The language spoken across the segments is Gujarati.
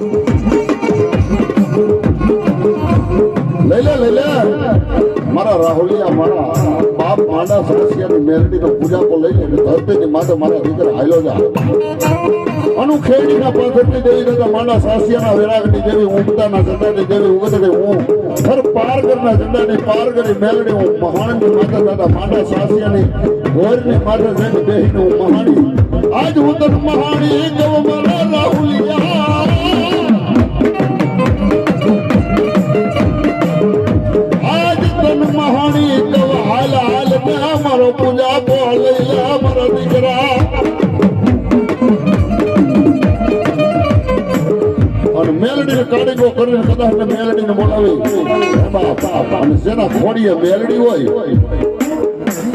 લઈ લે લઈ લે. મારા રાહુલિયા, મારા બાપ માંડા સરસિયાની મેરડીનો પૂજા કો લઈ ધરતીની માથે મારા દીકરા હાલ્યો જા. અનુ પાથરની દેવી દાદા માંડા સાસિયાના વિરાગની દેવી, ઉમતાના ઝંડાની દેવી ઉગતની હું હર પારગરના ઝંડાની પારગરી મેલડી હું મહાણની માતા દાદા માંડા સાસિયાની ગોરની માતા જઈને બેહીને હું મહાણી આજ હું તન મહાણી ગવ મારા રાહુલિયા. અને મેલડીને કરીને કદાચ ને બોલાવી અને જેના ખોડીએ મેલડી હોય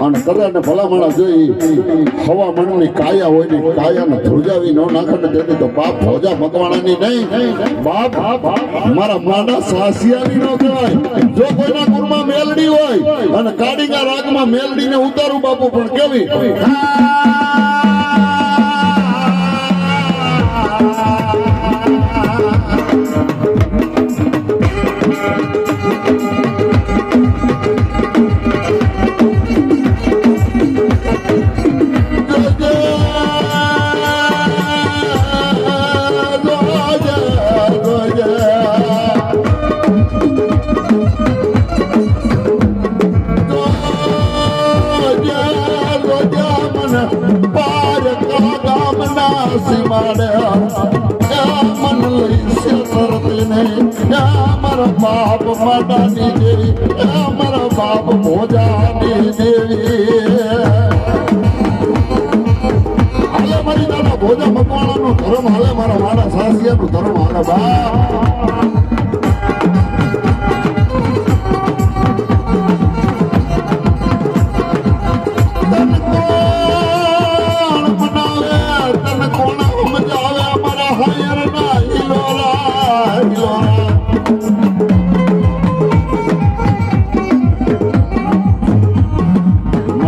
અને કદાચ ભલામણા જોઈ હવા મનની કાયા હોય ને કાયાને ધ્રુજાવી ન નાખે ને તેથી તો બાપ ભોજા મકવાણાની નહીં બાપ મારા માના સાસિયાની નો કહેવાય જો કોઈના ગુણમાં મેલડી હોય અને કાડીગા રાગમાં મેલડીને ઉતારું બાપુ પણ કેવી બાપ માતાની દેવી મારા બાપ ભોજાની દેવી હાલે મારી દાદા ભોજા મકવાણાનો ધર્મ હાલે મારા મારા સાસિયાનો ધર્મ હાલે બા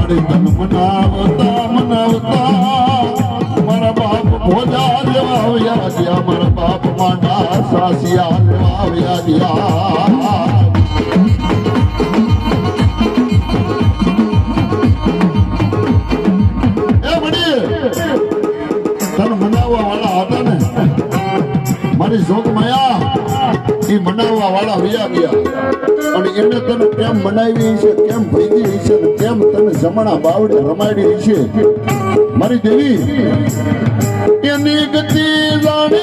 મારી મન મનાવતા મનાવતા. મારા બાપ ભોજા લેવા આવ્યા ગયા, મારા બાપ માંડા સાસિયા લેવા આવ્યા વાળા હતા ને? મારી જોગ માયા એ મનાવવા વાળા વ્યા ગયા અને એને તને કેમ મનાવી છે, કેમ ભેગી છે કેમ તને જમણા બાવડે રમાડી છે? મારી દેવી, એની ગતિ જાણે